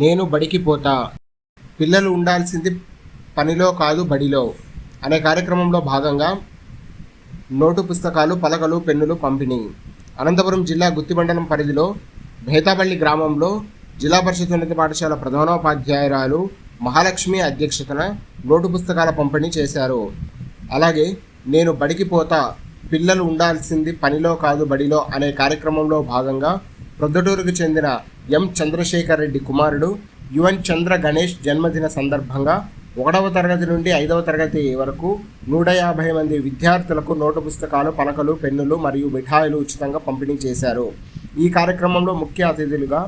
నేను బడికి పోతా. పిల్లలు ఉండాల్సింది పనిలో కాదు బడిలో. అనే కార్యక్రమంలో భాగంగా నోటు పుస్తకాలు పలకలు పెన్నులు పంపిణీ. అనంతపురం జిల్లా గుత్తిమండలం పరిధిలో భేతాపల్లి గ్రామంలో జిల్లా పరిషత్ ఉన్నత పాఠశాల ప్రధానోపాధ్యాయురాలు మహాలక్ష్మి అధ్యక్షతన నోటు పుస్తకాల పంపిణీ చేశారు. అలాగే నేను బడికి పోతా. పిల్లలు ఉండాల్సింది పనిలో కాదు బడిలో అనే కార్యక్రమంలో భాగంగా ప్రొద్దుటూరుకు చెందిన ఎం చంద్రశేఖర్ రెడ్డి కుమారుడు యువన్ చంద్ర గణేష్ జన్మదిన సందర్భంగా ఒకటవ తరగతి నుండి ఐదవ తరగతి వరకు నూట యాభై మంది విద్యార్థులకు నోటు పుస్తకాలు పలకలు పెన్నులు మరియు మిఠాయిలు ఉచితంగా పంపిణీ చేశారు. ఈ కార్యక్రమంలో ముఖ్య అతిథులుగా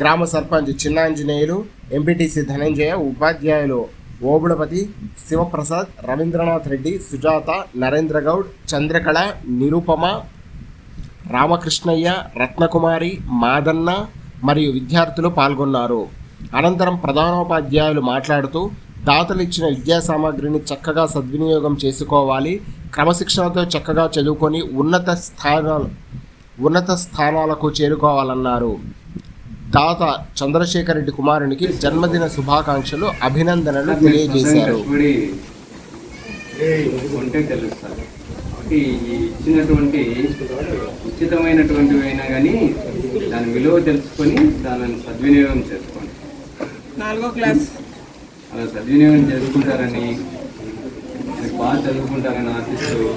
గ్రామ సర్పంచ్ చిన్నాంజనేయులు ఎంపీటీసీ ధనంజయ ఉపాధ్యాయులు ఓబుడపతి శివప్రసాద్ రవీంద్రనాథ్ రెడ్డి సుజాత నరేంద్ర గౌడ్ చంద్రకళ నిరుపమ రామకృష్ణయ్య రత్నకుమారి మాదన్న మరియు విద్యార్థులు పాల్గొన్నారు. అనంతరం ప్రధానోపాధ్యాయులు మాట్లాడుతూ దాతలు ఇచ్చిన విద్యా సామాగ్రిని చక్కగా సద్వినియోగం చేసుకోవాలి. క్రమశిక్షణతో చక్కగా చదువుకొని ఉన్నత స్థానాలు ఉన్నత స్థానాలకు చేరుకోవాలన్నారు. దాత చంద్రశేఖర్ రెడ్డి కుమారునికి జన్మదిన శుభాకాంక్షలు అభినందనలు తెలియజేశారు. ఉంటే తెలుస్తుంది కాబట్టి ఈ ఇచ్చినటువంటి ఉచితమైనటువంటివి అయినా కానీ దాని విలువ తెలుసుకొని దానిని సద్వినియోగం చేసుకోండి. నాలుగో క్లాస్. అలా సద్వినియోగం చేసుకుంటారని బాగా చదువుకుంటారని ఆశిస్తూ